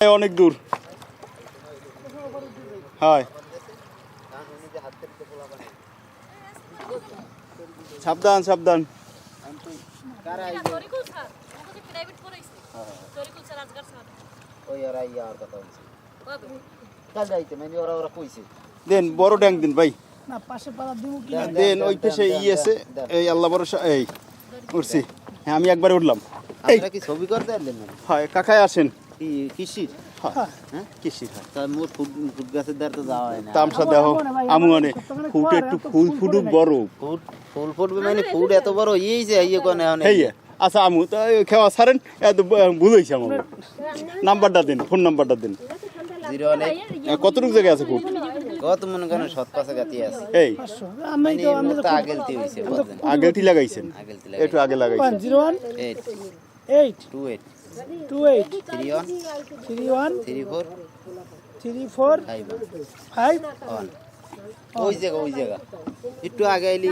অনেক দূর। হয় সাবধান সাবধান। দেন বড় ড্যাং দিন ভাই। দেন ওই পাশে ই আছে। এই আল্লাহ ভরসা এই উঠছি। হ্যাঁ আমি একবার উঠলাম। ছবি করতে হয় কাকায় আসেন। কৃষির হয়। হ্যাঁ কৃষি হয়? তা মোর ফুট ফুট গাছের দ্বার তো যাওয়া হয় না। তামসা দেহ আমু অনেক ফুট একটু ফুল ফুটুক বড়। ফুট ফুল ফুটবে মানে ফুট এত বড় ইয়েছে ইয়ে কোনে এখন আচ্ছা আমু তা খেওয়া সারেন। এত ভুল হয়েছে আমার নাম্বারটা দিন ফোন নাম্বারটা দিন। জিরো কতটুকু জায়গায় আছে খুব কত মনে করেন সৎ পাশে গাতি আছে। এই। আমি মানে তো আমি তো আগেলতি হইছে বুঝলেন লাগাইছেন? একটু আগে লাগাইছেন। Zero one? Eight. Eight. Two eight three one three one three four three four five five one ওই জায়গা ওই জায়গা। একটু আগে আইলি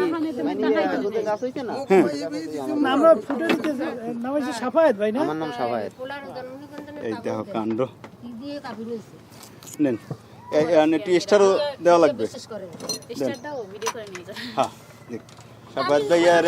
মানে আগুতে গাছ হইছে না? না আমরা ফুটে দিতে নাম হচ্ছে সাফায়েত ভাই না? আমার নাম সাফায়েত। এই দেহ কাণ্ড। নেন। এই একটু স্টারও দেওয়া লাগবে। হ্যাঁ দেখ। সাবাদ ভাই আর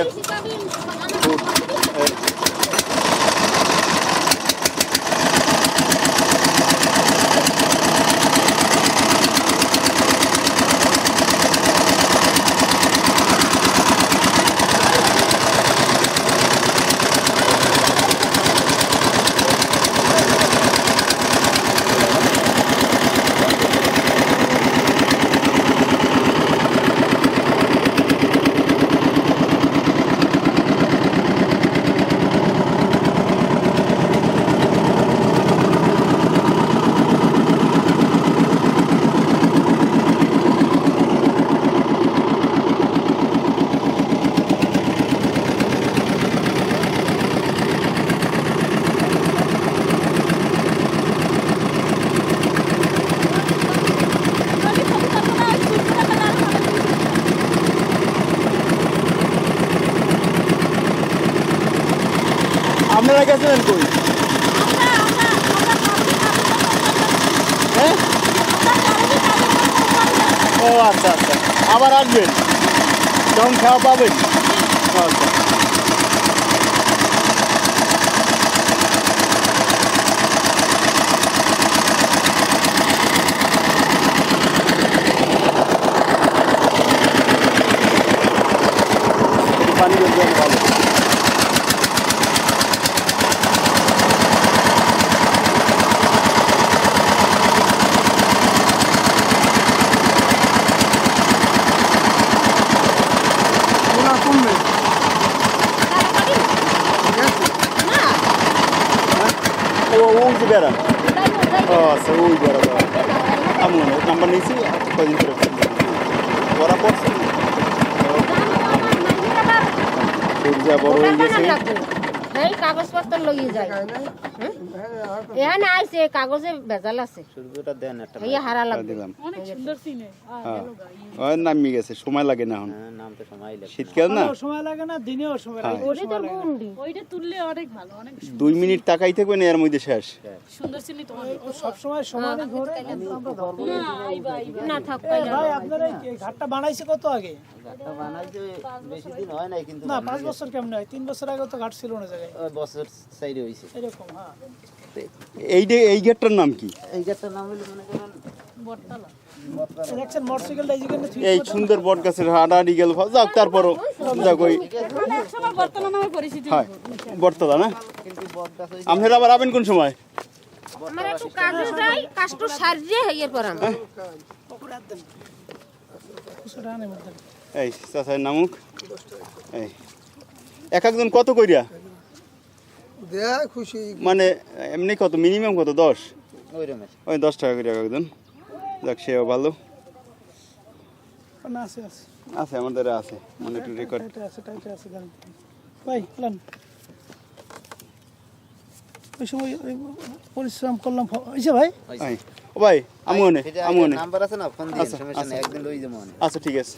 আপনারা গেছিলেন কই? হ্যাঁ? ও আচ্ছা আচ্ছা। আবার আসবেন? যখন খাওয়া পাবেন? আচ্ছা। পানি ভালো ও বেড়া ও আচ্ছা ওই বেড়া আমি নাম্বার নিয়েছি কদিন করে ওরা পড়ছে বড় হয়ে গেছে কাগজপত্র লইয়ে যায় এখানে আইছে কাগজে ভেজাল আছে। সূর্যটা দেন একটা এই হারা লাগবে। অনেক সুন্দর সিনে হ্যাঁ। নামি গেছে সময় লাগে না এখন। হ্যাঁ, নাম তো সময় লাগে। শীতকাল না? সময় লাগে না দিনেও সময় লাগে। ওরে তো গুন্ডি। ওইটা তুললে অনেক ভালো অনেক দুই মিনিট তাকাই থাকবেন এর মধ্যে শেষ। সুন্দর সিনে তোমার সব সময় সমানে ঘোরে না আইবা আইবা। না থাক ভাই আপনারা এই ঘাটটা বানাইছে কত আগে? গাছটা বানাইতে বেশি দিন হয় নাই কিন্তু না পাঁচ বছর কেমন হয়? তিন বছর আগে তো ঘাট ছিল না জায়গায়। বছর সাইডে হইছে। এরকম হ্যাঁ। এই যে এই গেটটার নাম কি? এই গাছটার নাম হলো মনে করেন বটতলা। এই সুন্দর বট গাছের হাডাহাডি গেল। যাক তারপরও যাক ওই হয় বটতলা না? আপনারা আবার আবেন কোন সময়? মধ্যে। এই চাচাই নামুক। এই। এক একজন কত কইরা? দেয়া খুশি। মানে এমনি কত? মিনিমাম কত? দশ? ওই দশ টাকা করে এক একজন যাক সেও ভালো। আছে আছে। আছে আমাদের আছে। মানে একটু রেকর্ড আছে টাইটে আছে গাড়ি ভাই ওই সময় পরিশ্রম করলাম হয়েছে ভাই? এই, ও ভাই আমু অনে আমু অনে নাম্বার আছে না ফোন দিয়ে আচ্ছা, সমস্যা নেই আচ্ছা। একদিন লই যাব আচ্ছা ঠিক আছে।